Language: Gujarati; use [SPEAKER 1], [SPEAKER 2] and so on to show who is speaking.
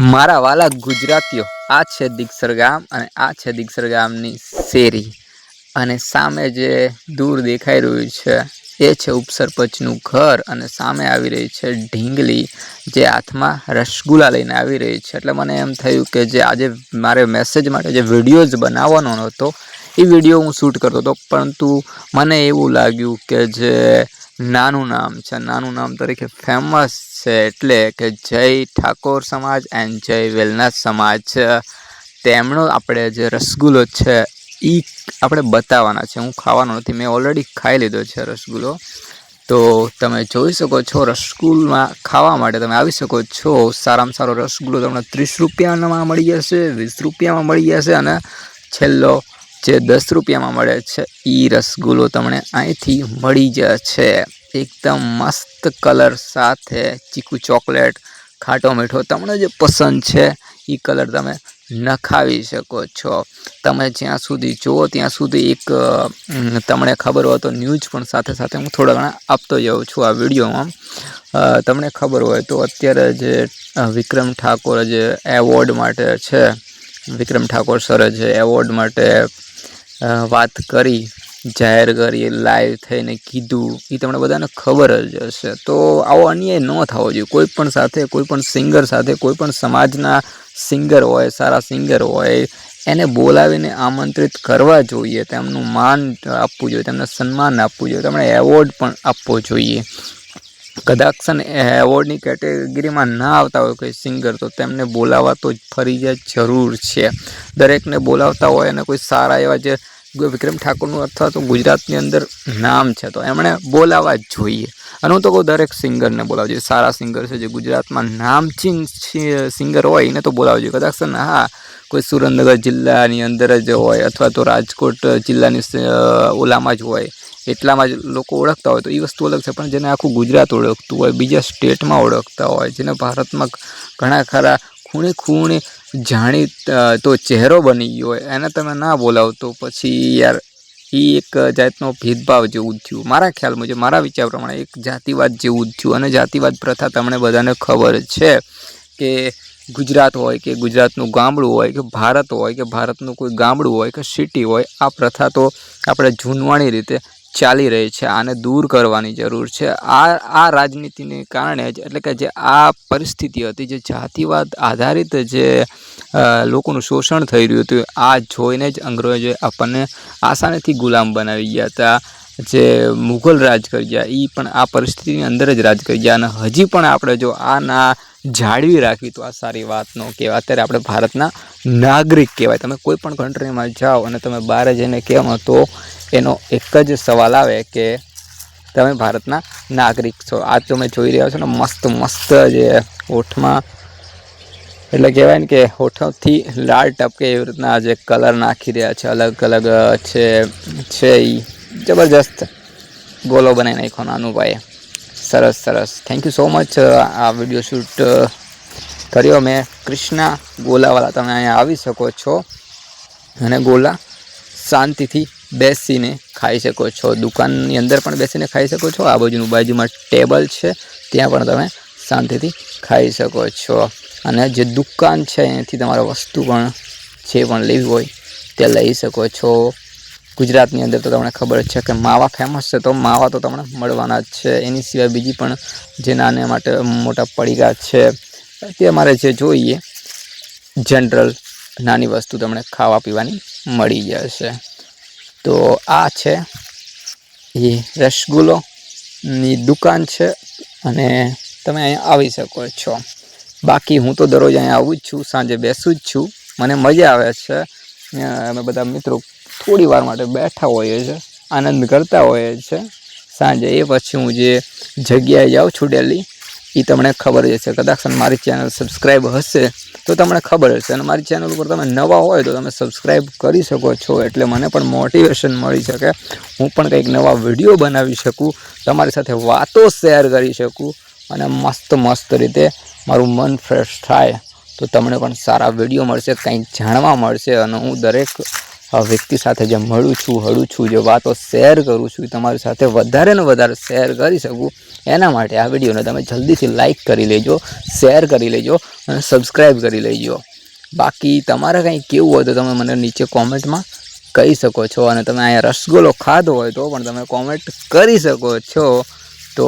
[SPEAKER 1] મારા વાલા ગુજરાતીઓ, આ છે દિગસર ગામ અને આ છે દિગસર ગામની શેરી. અને સામે જે દૂર દેખાઈ રહ્યું છે, એ છે ઉપસરપંચનું ઘર અને સામે આવી રહી છે ઢીંગલી, જે હાથમાં રસગુલ્લા લઈને આવી રહી છે. એટલે મને એમ થયું કે જે આજે મારે મેસેજ માટે જે વિડીયોઝ બનાવવાનો હતો, એ વીડિયો હું શૂટ કરતો હતો. પરંતુ મને એવું લાગ્યું કે જે નાનું નામ છે. નાનું નામ તરીકે ફેમસ છે એટલે કે જય ઠાકોર સમાજ એન્ડ જય વેલનાથ સમાજ તેમનો આપણે જે રસગુલ્લો છે એ આપણે બતાવવાના છે. હું ખાવાનો નથી. મેં ઓલરેડી ખાઈ લીધો છે રસગુલ્લો. તો તમે જોઈ શકો છો રસગુલ્લામાં ખાવા માટે તમે આવી શકો છો. સારામાં સારો રસગુલ્લો તમને ત્રીસ રૂપિયામાં મળી જશે, વીસ રૂપિયામાં મળી જશે અને છેલ્લો જે દસ રૂપિયામાં મળે છે એ રસગુલ્લો તમને અહીંથી મળી જશે. એકદમ મસ્ત કલર સાથે ચીકુ ચોકલેટ, ખાટો મીઠો તમને જે પસંદ છે એ કલર તમે નખાવી શકો છો. તમે જ્યાં સુધી જુઓ, ત્યાં સુધી એક તમને ખબર હોય તો ન્યૂઝ પણ સાથે સાથે હું થોડા ઘણા આપતો જાઉં છું આ વિડીયોમાં. તમને ખબર હોય તો અત્યારે જે વિક્રમ ઠાકોર જે એવોર્ડ માટે છે, વિક્રમ ઠાકોર સરે જે એવોર્ડ માટે વાત કરી જાહેર કરી લાઈવ થઈને કીધું. એ તમને બધાને ખબર જ હશે. તો આવો અન્યાય ન થવો જોઈએ. કોઈ પણ સાથે, કોઈ પણ સિંગર સાથે, કોઈ પણ સમાજના સિંગર હોય, સારા સિંગર હોય, એને બોલાવીને આમંત્રિત કરવા જોઈએ. તેમનું માન આપવું જોઈએ. તેમને સન્માન આપવું જોઈએ. તેમણે એવોર્ડ પણ આપવો જોઈએ. કદાચ છે એ એવોર્ડની કેટેગરીમાં ના આવતા હોય કોઈ સિંગર તો તેમને બોલાવવા તો ફરજિયાત જરૂર છે. દરેકને બોલાવતા હોય અને કોઈ સારા એવા જે વિક્રમ ઠાકોરનું અથવા તો ગુજરાતની અંદર નામ છે, તો એમણે બોલાવવા જ જોઈએ. અને હું તો કહું દરેક સિંગરને બોલાવજો સારા સિંગર છે જે ગુજરાતમાં નામચીન સિંગર હોય એને તો બોલાવજો જોઈએ. કદાચ હા, કોઈ સુરેન્દ્રનગર જિલ્લાની અંદર જ હોય અથવા તો રાજકોટ જિલ્લાની ઓલામાં જ હોય. એટલામાં જ લોકો ઓળખતા હોય તો એ વસ્તુ અલગ છે. પણ જેને આખું ગુજરાત ઓળખતું હોય, બીજા સ્ટેટમાં ઓળખતા હોય, જેને ભારતમાં ઘણા ખરા ખૂણે ખૂણે જાણી તો ચહેરો બની ગયો હોય, એને તમે ના બોલાવો તો પછી યાર એ એક જાતનો ભેદભાવ જેવું જ થયું. મારા ખ્યાલ મુજબ, મારા વિચાર પ્રમાણે એક જાતિવાદ જેવું જ થયું. અને જાતિવાદ પ્રથા તમને બધાને ખબર છે કે ગુજરાત હોય કે ગુજરાતનું ગામડું હોય કે ભારત હોય કે ભારતનું કોઈ ગામડું હોય કે સિટી હોય, આ પ્રથા તો આપણે જૂનવાણી રીતે ચાલી રહી છે, આને દૂર કરવાની જરૂર છે. આ આ રાજનીતિને કારણે જ, એટલે કે જે આ પરિસ્થિતિ હતી, જે જાતિવાદ આધારિત જે લોકોનું શોષણ થઈ રહ્યું હતું, આ જોઈને જ અંગ્રેજોએ આપણને આસાનીથી ગુલામ બનાવી ગયા હતા. જે મુઘલ રાજ કરી ગયા એ પણ આ પરિસ્થિતિની અંદર જ રાજ કરી ગયા. અને હજી પણ આપણે જો આ ના જાળવી રાખવી, તો આ સારી વાત ન કહેવાય. અત્યારે આપણે ભારતના નાગરિક કહેવાય. તમે કોઈ પણ કન્ટ્રીમાં જાઓ અને તમે બહાર જઈને કહેવા તો એનો એક જ સવાલ આવે કે તમે ભારતના નાગરિક છો. આ તમે જોઈ રહ્યા છો ને, મસ્ત મસ્ત જે હોઠમાં એટલે કહેવાય ને કે હોઠોથી લાળ ટપકે એવી રીતના જે કલર નાખી રહ્યા છે. અલગ અલગ છે છે જબરજસ્ત ગોલો બનાવી નાખ્યો નાનું ભાઈએ સરસ. સરસ થેન્ક યુ સો મચ આ વીડિયો શૂટ કર્યો. મેં કૃષ્ણા ગોલાવાળા તમે અહીંયા આવી શકો છો. અને ગોલા શાંતિથી બેસીને ખાઈ શકો છો. દુકાનની અંદર પણ બેસીને ખાઈ શકો છો. આ બાજુનું બાજુમાં ટેબલ છે. ત્યાં પણ તમે શાંતિથી ખાઈ શકો છો. અને જે દુકાન છે એથી તમારે વસ્તુ પણ જે પણ લેવી હોય તે લઈ શકો છો. ગુજરાતની અંદર તો તમને ખબર જ છે કે માવા ફેમસ છે, તો માવા તો તમને મળવાના જ છે. એની સિવાય બીજી પણ જે નાના માટે મોટા પડીકા છે, તે અમારે જે જોઈએ, જનરલ નાની વસ્તુ તમને ખાવા પીવાની મળી જશે. તો આ છે એ રસગુલ્લોની દુકાન છે અને તમે અહીંયા આવી શકો છો. બાકી હું તો દરરોજ અહીંયા આવું જ છું, સાંજે બેસું જ છું. મને મજા આવે છે. અમે બધા મિત્રો થોડી વાર માટે બેઠા હોઈએ છીએ આનંદ કરતા હોઈએ છીએ સાંજે એ પછી હું જે જગ્યાએ જાઉં છું ડેલી એ તમને ખબર જ હશે. કદાચ મારી ચેનલ સબસ્ક્રાઈબ હશે, તો તમને ખબર હશે. અને મારી ચેનલ ઉપર તમે નવા હોય તો તમે સબસ્ક્રાઈબ કરી શકો છો. એટલે મને પણ મોટિવેશન મળી શકે. હું પણ કંઈક નવા વીડિયો બનાવી શકું, તમારી સાથે વાતો શેર કરી શકું, અને મસ્ત મસ્ત રીતે મારું મન ફ્રેશ થાય. તો તમને પણ સારા વીડિયો મળશે, કંઈક જાણવા મળશે. અને હું દરેક વ્યક્તિ સાથે જે મળું છું, હળું છું, જે વાતો શેર કરું છું તમારી સાથે વધારે ને વધારે શેર કરી શકું. એના માટે આ વિડીયોને તમે જલ્દીથી લાઇક કરી લેજો શેર કરી લેજો અને સબસ્ક્રાઈબ કરી લેજો. બાકી તમારે કંઈ કેવું હોય તો તમે મને નીચે કોમેન્ટમાં કહી શકો છો અને તમે અહીંયા રસગુલ્લો ખાધો હોય તો પણ તમે કોમેન્ટ કરી શકો છો. તો